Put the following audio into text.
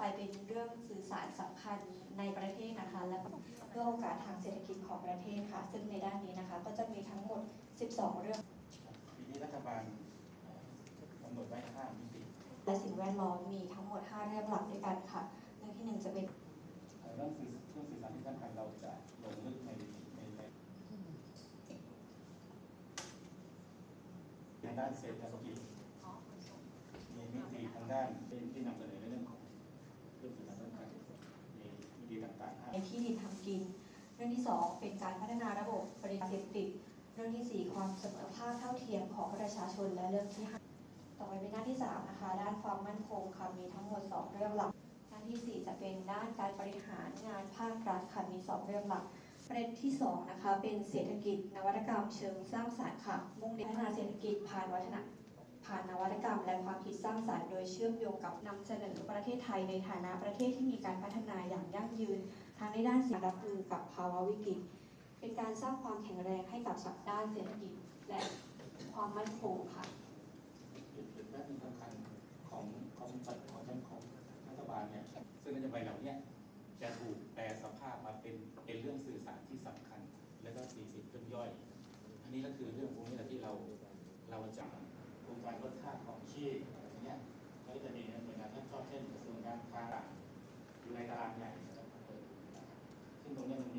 ไปเป็นเรื่องสื่อสารสำคัญในประเทศนะคะ และเพื่อโอกาสทางเศรษฐกิจของประเทศค่ะ ซึ่งในด้านนี้นะคะ ก็จะมีทั้งหมด 12 เรื่องปีนี้รัฐบาลเอ่อกำหนดไว้ห้ามิติและสิ่งแวดล้อมมีทั้งหมด 5 เรื่องหลักด้วยกันค่ะเรื่องที่ 1 จะเป็นเอ่อเรื่องสื่อเรื่องสื่อสารที่สำคัญเราจะลงลึกในในในในด้านเศรษฐกิจมีมิติทางด้านเป็นที่นำเสนอ ในที่ดินทำกิน เรื่องที่ 2 เป็นการพัฒนาระบบบริการเสพติดเรื่องทีสี่ 4 ความเสมอภาคเท่าเทียมของประชาชนและเรื่องที่5ต่อไปเป็นหน้าที่3นะคะด้านความมั่นคงค่ะมีทั้งหมด 2 เรื่องหลักหน้าที่ 4 จะเป็นด้านการบริหารงานภาครัฐค่ะมี 2 เรื่องหลักประเด็นที่2นะคะเป็นเศรษฐกิจ นวัตกรรมเชิงสร้างสรรค์ค่ะมุ่งเน้นพัฒนาเศรษฐกิจผ่านวัฒนผ่านนวัตกรรมและความคิดสร้างสรรค์โดยเชื่อมโยงกับนำเสนอประเทศไทยในฐานะประเทศที่มีการพัฒนาอย่างยั่งยืน ทั้งในด้านสิ่งรับมือกับภาวะวิกฤต เป็นการสร้างความแข็งแรงให้กับสัด้านเศรษฐกิจและความมั่นคงค่ะจุดจุดแรกที่สำคัญของของปัจของของรัฐบาลเนี่ยซึ่งนโยบายเหล่านี้จะถูกแปลสภาพมาเป็นเป็นเรื่องสื่อสารที่สำคัญ แล้วก็สี่สิบเรื่องย่อย อันนี้ก็คือเรื่องพวกนี้แหละที่เราเราจะโครงการลดค่าของชีพอะไรเงี้ยก็จะมีหน่วยงานที่ชอบเช่นกระทรวงการคลังอยู่ในตารางใหญ่ ซึ่งตรงเนี้ยมันมีมันมีอะไรตกหล่นซึ่งมันน่าจะมีเพิ่มม